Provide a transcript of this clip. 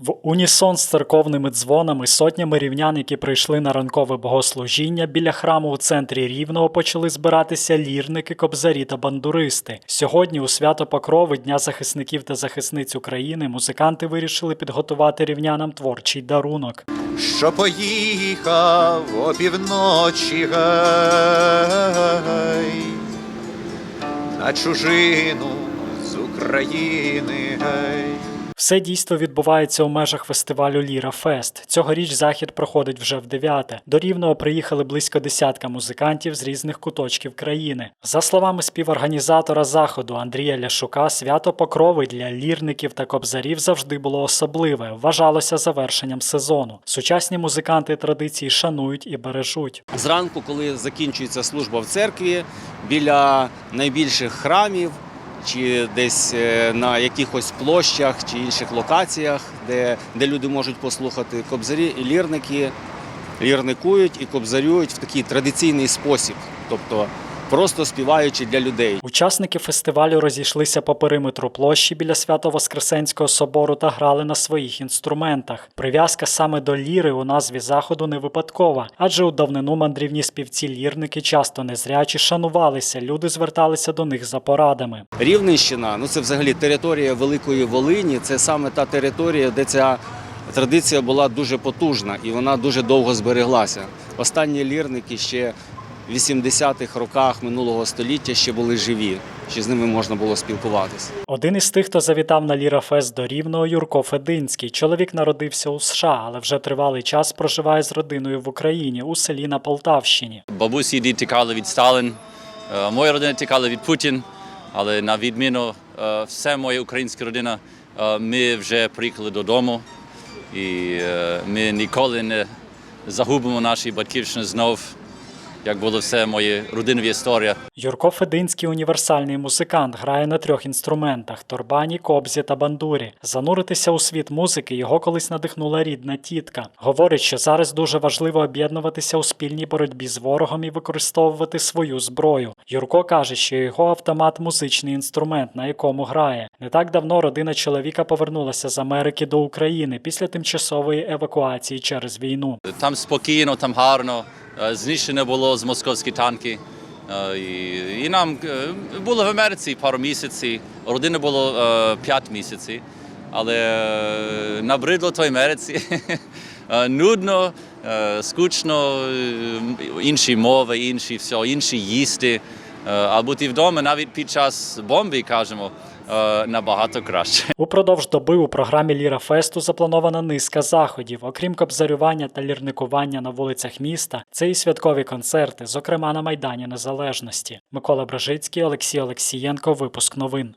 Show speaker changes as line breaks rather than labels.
В унісон з церковними дзвонами сотнями рівнян, які прийшли на ранкове богослужіння, біля храму у центрі Рівного почали збиратися лірники, кобзарі та бандуристи. Сьогодні, у свято Покрови Дня захисників та захисниць України, музиканти вирішили підготувати рівнянам творчий дарунок.
що поїхав опівночі гей, на чужину з України гей.
Все дійство відбувається у межах фестивалю Ліра Фест. Цьогоріч захід проходить вже в дев'яте. До Рівного приїхали близько десятка музикантів з різних куточків країни. За словами співорганізатора заходу Андрія Ляшука, свято Покрови для лірників та кобзарів завжди було особливе. Вважалося завершенням сезону. Сучасні музиканти традиції шанують і бережуть.
Зранку, коли закінчується служба в церкві, біля найбільших храмів чи десь е, на якихось площах чи інших локаціях, де, де люди можуть послухати кобзарі і лірники, лірникують і кобзарюють в такий традиційний спосіб, тобто просто співаючи для людей.
Учасники фестивалю розійшлися по периметру площі біля Свято-Воскресенського собору та грали на своїх інструментах. Прив'язка саме до ліри у назві заходу не випадкова, адже у давнину мандрівні співці лірники часто незрячі шанувалися, люди зверталися до них за порадами.
Рівненщина, ну це взагалі територія Великої Волині. Це саме та територія, де ця традиція була дуже потужна і вона дуже довго збереглася. Останні лірники ще 80-х роках минулого століття ще були живі, ще з ними можна було спілкуватися.
Один із тих, хто завітав на Лірафест до Рівного, Юрко Фединський. Чоловік народився у США, але вже тривалий час проживає з родиною в Україні у селі на Полтавщині.
Бабусі дід тікали від Сталін, е, моя родина тікала від Путін, але на відміну е, все моя українська родина, е, ми вже приїхали додому і ми ніколи не загубимо наші батьківщини знов, як було все моє родинна історія.
Юрко Фединський універсальний музикант, грає на трьох інструментах: торбані, кобзі та бандурі. Зануритися у світ музики його колись надихнула рідна тітка. Говорить, що зараз дуже важливо об'єднуватися у спільній боротьбі з ворогом і використовувати свою зброю. Юрко каже, що його автомат музичний інструмент, на якому грає. Не так давно родина чоловіка повернулася з Америки до України після тимчасової евакуації через війну.
Там спокійно, там гарно, знищено було з московські танки. Е, І, нам е, було в Америці пару місяців, родини було е, п'ять місяців, але е, набридло той Америці. Е, Нудно, е, скучно, е, інші мови, інші все, інші їсти. Е, А бути вдома навіть під час бомби, кажемо, е, набагато краще.
Упродовж доби у програмі Ліра Фесту запланована низка заходів. Окрім кобзарювання та лірникування на вулицях міста, це і святкові концерти, зокрема на Майдані Незалежності. Микола Брожицький, Олексій Олексієнко, випуск новин.